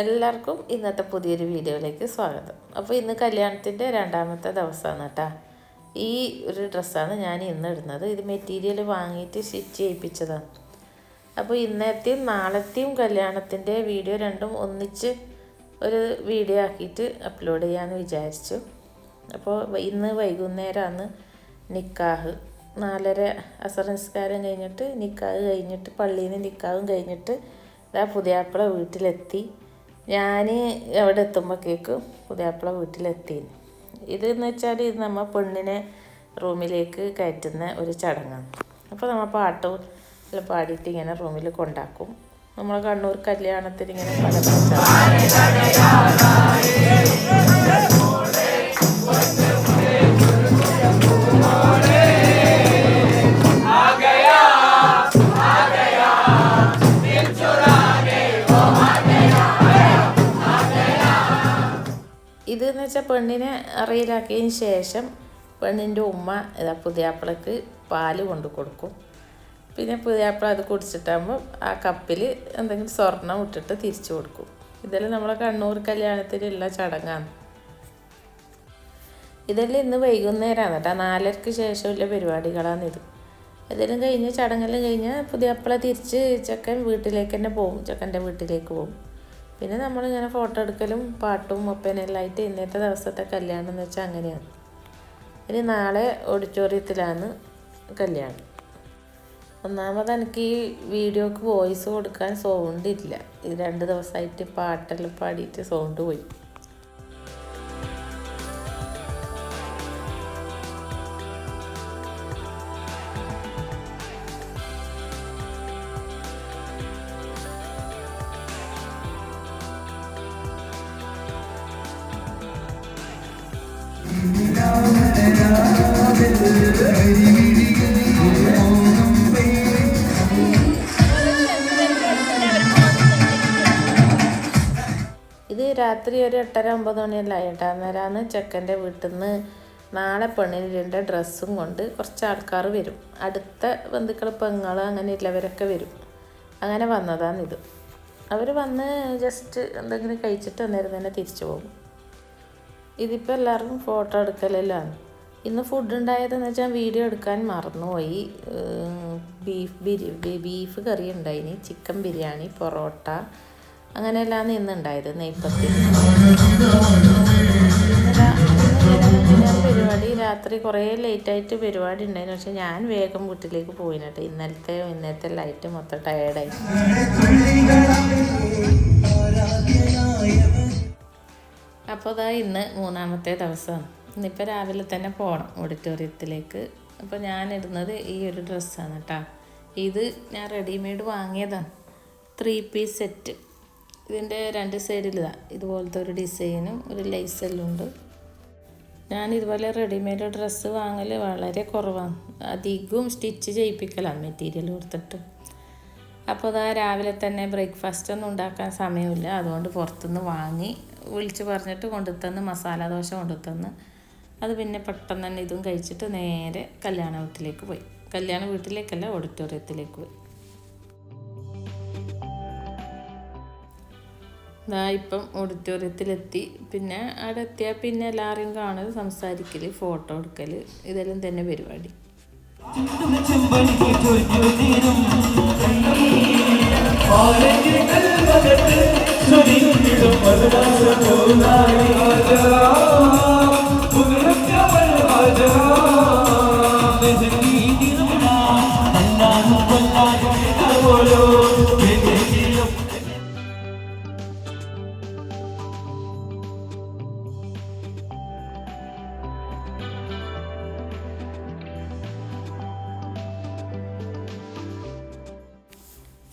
എല്ലാവർക്കും ഇന്നത്തെ പുതിയൊരു വീഡിയോയിലേക്ക് സ്വാഗതം. അപ്പോൾ ഇന്ന് കല്യാണത്തിന്റെ രണ്ടാമത്തെ ദിവസമാണ് കേട്ടോ. ഈ ഒരു ഡ്രസ്സാണ് ഞാൻ ഇന്ന് ഇടുന്നത്. ഇത് മെറ്റീരിയൽ വാങ്ങിയിട്ട് സ്റ്റിച്ച് ചെയ്യിപ്പിച്ചതാണ്. അപ്പോൾ ഇന്നത്തെയും നാളത്തെയും കല്യാണത്തിന്റെ വീഡിയോ രണ്ടും ഒന്നിച്ച് ഒരു വീഡിയോ ആക്കിയിട്ട് അപ്ലോഡ് ചെയ്യാമെന്ന് വിചാരിച്ചു. അപ്പോൾ ഇന്ന് വൈകുന്നേരമാണ് നിക്കാഹ്. നാലര അസറൻസ്കാരം കഴിഞ്ഞിട്ട് നിക്കാഹ് കഴിഞ്ഞിട്ട് പള്ളിയിൽ നിന്ന് നിക്കാഹും കഴിഞ്ഞിട്ട് പുതിയാപ്പിള വീട്ടിലെത്തി. ഞാൻ അവിടെ എത്തുമ്പോഴേക്കും പുതിയാപ്പിള വീട്ടിലെത്തി ഇതെന്ന് വെച്ചാൽ ഇത് നമ്മൾ പെണ്ണിനെ റൂമിലേക്ക് കയറ്റുന്ന ഒരു ചടങ്ങാണ്. അപ്പോൾ നമ്മൾ പാട്ടും പാടിയിട്ട് ഇങ്ങനെ റൂമിൽ കൊണ്ടാക്കും. നമ്മളെ കണ്ണൂർ കല്യാണത്തിന് ഇങ്ങനെ പല ഇതെന്ന് വെച്ചാൽ പെണ്ണിനെ അറിയിലാക്കിയതിന് ശേഷം പെണ്ണിന്റെ ഉമ്മ ഇതാ പുതിയാപ്പിളക്ക് പാൽ കൊണ്ട് കൊടുക്കും. പിന്നെ പുതിയാപ്പിള അത് കുടിച്ചിട്ടാകുമ്പോൾ ആ കപ്പിൽ എന്തെങ്കിലും സ്വർണം ഇട്ടിട്ട് തിരിച്ചു കൊടുക്കും. ഇതെല്ലാം നമ്മളെ കണ്ണൂർ കല്യാണത്തിലുള്ള ചടങ്ങാണ്. ഇതെല്ലാം ഇന്ന് വൈകുന്നേരമാണ് കേട്ടോ. നാലരക്ക് ശേഷമുള്ള പരിപാടികളാണ് ഇത്. ഇതെല്ലാം കഴിഞ്ഞ് ചടങ്ങെല്ലാം കഴിഞ്ഞ് പുതിയാപ്പിള തിരിച്ച് ചെക്കൻ വീട്ടിലേക്ക് തന്നെ പോകും ചെക്കന്റെ വീട്ടിലേക്ക് പോകും പിന്നെ നമ്മളിങ്ങനെ ഫോട്ടോ എടുക്കലും പാട്ടും ഒപ്പനെല്ലാം ആയിട്ട് ഇന്നത്തെ ദിവസത്തെ കല്യാണം എന്ന് വെച്ചാൽ അങ്ങനെയാണ്. ഇനി നാളെ ഓഡിറ്റോറിയത്തിലാണ് കല്യാണം. ഒന്നാമത് എനിക്ക് ഈ വീഡിയോക്ക് വോയിസ് കൊടുക്കാൻ സൗണ്ട് ഇല്ല. ഇത് രണ്ട് ദിവസമായിട്ട് പാട്ടെല്ലാം പാടിയിട്ട് സൗണ്ട് പോയി. ഇത് രാത്രി ഒരു എട്ടര ഒമ്പത് മണിയല്ല ഏട്ടാ അന്നേരമാണ് ചെക്കന്റെ വീട്ടിൽ നിന്ന് നാളെ പെണ്ണിന്റെ ഡ്രസ്സും കൊണ്ട് കുറച്ച് ആൾക്കാർ വരും. അടുത്ത ബന്ധുക്കൾ പെങ്ങൾ അങ്ങനെ ഉള്ളവരൊക്കെ വരും. അങ്ങനെ വന്നതാണിത്. അവർ വന്ന് ജസ്റ്റ് എന്തെങ്കിലും കഴിച്ചിട്ട് അന്നേരം തന്നെ തിരിച്ചു പോകും. ഇതിപ്പോൾ എല്ലാവർക്കും ഫോട്ടോ എടുക്കലെല്ലാം ഇന്ന് ഫുഡ് ഉണ്ടായതെന്ന് വെച്ചാൽ വീഡിയോ എടുക്കാൻ മറന്നുപോയി. ബീഫ് ബിരി ബീഫ് കറി ഉണ്ടായിന് ചിക്കൻ ബിരിയാണി പൊറോട്ട അങ്ങനെയെല്ലാം ഇന്നുണ്ടായത് നെയ്പ്പത്തി പരിപാടി രാത്രി കുറേ ലേറ്റായിട്ട് പരിപാടി ഉണ്ടായിരുന്നു പക്ഷെ ഞാൻ വേഗം വീട്ടിലേക്ക് പോയിനട്ടെ. ഇന്നലത്തെ ഇന്നത്തെ ലൈറ്റ് മൊത്തം ടയേർഡായി അപ്പോൾ അതാ ഇന്ന് മൂന്നാമത്തെ ദിവസമാണ് ഇന്നിപ്പോൾ രാവിലെ തന്നെ പോകണം ഓഡിറ്റോറിയത്തിലേക്ക് അപ്പോൾ ഞാൻ ഇടുന്നത് ഈ ഒരു ഡ്രസ്സാണ് കേട്ടോ ഇത് ഞാൻ റെഡിമെയ്ഡ് വാങ്ങിയതാണ്. ത്രീ പീസ് സെറ്റ് ഇതിന്റെ രണ്ട് സൈഡിലാണ് ഇതുപോലത്തെ ഒരു ഡിസൈനും ഒരു ലൈസെല്ലാം ഉണ്ട്. ഞാൻ ഇതുപോലെ റെഡിമെയ്ഡ് ഡ്രസ്സ് വാങ്ങൽ വളരെ കുറവാണ്. അധികവും സ്റ്റിച്ച് ചെയ്യിപ്പിക്കലാണ് മെറ്റീരിയൽ കൊടുത്തിട്ട്. അപ്പോൾ അതാ രാവിലെ തന്നെ ബ്രേക്ക്ഫാസ്റ്റ് ഒന്നും ഉണ്ടാക്കാൻ സമയമില്ല. അതുകൊണ്ട് പുറത്തുനിന്ന് വാങ്ങി വിളിച്ച് പറഞ്ഞിട്ട് കൊണ്ടുത്തന്ന് മസാല ദോശ കൊണ്ടുത്തന്ന് അത് പിന്നെ പെട്ടെന്ന് തന്നെ ഇതും കഴിച്ചിട്ട് നേരെ കല്യാണ വീട്ടിലേക്ക് പോയി. കല്യാണ വീട്ടിലേക്കല്ല ഓഡിറ്റോറിയത്തിലേക്ക് പോയി. ഇതാ ഇപ്പം ഓഡിറ്റോറിയത്തിലെത്തി. പിന്നെ അവിടെ എത്തിയാൽ പിന്നെ എല്ലാവരെയും കാണൽ സംസാരിക്കൽ ഫോട്ടോ എടുക്കൽ ഇതെല്ലാം തന്നെ പരിപാടി.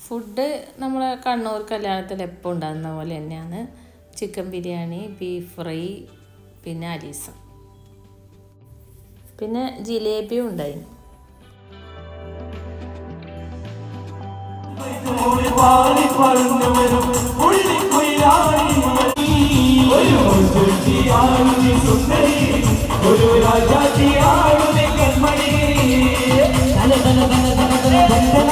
ഫുഡ് നമ്മളെ കണ്ണൂർ കല്യാണത്തിൽ എപ്പോൾ ഉണ്ടാകുന്ന പോലെ തന്നെയാണ്. ചിക്കൻ ബിരിയാണി ബീഫ് ഫ്രൈ പിന്നെ അലീസം പിന്നെ ജിലേബിയും ഉണ്ടായിരുന്നു. ഒരു രാജാജിയാളുടെ കൺമണി തല തല തല തല തല തല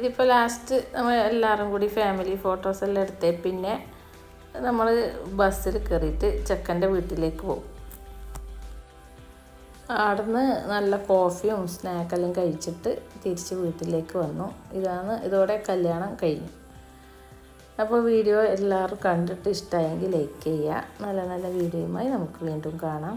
ഇതിപ്പോൾ ലാസ്റ്റ് നമ്മൾ എല്ലാവരും കൂടി ഫാമിലി ഫോട്ടോസ് എല്ലാം എടുത്തേ പിന്നെ നമ്മൾ ബസ്സിൽ കയറിയിട്ട് ചെക്കന്റെ വീട്ടിലേക്ക് പോകും അവിടുന്ന് നല്ല കോഫിയും സ്നാക്കെല്ലാം കഴിച്ചിട്ട് തിരിച്ച് വീട്ടിലേക്ക് വന്നു. ഇതാണ് ഇതോടെ കല്യാണം കഴിഞ്ഞു. അപ്പോൾ വീഡിയോ എല്ലാവരും കണ്ടിട്ട് ഇഷ്ടമായെങ്കിൽ ലൈക്ക് ചെയ്യുക. നല്ല നല്ല വീഡിയോയുമായി നമുക്ക് വീണ്ടും കാണാം.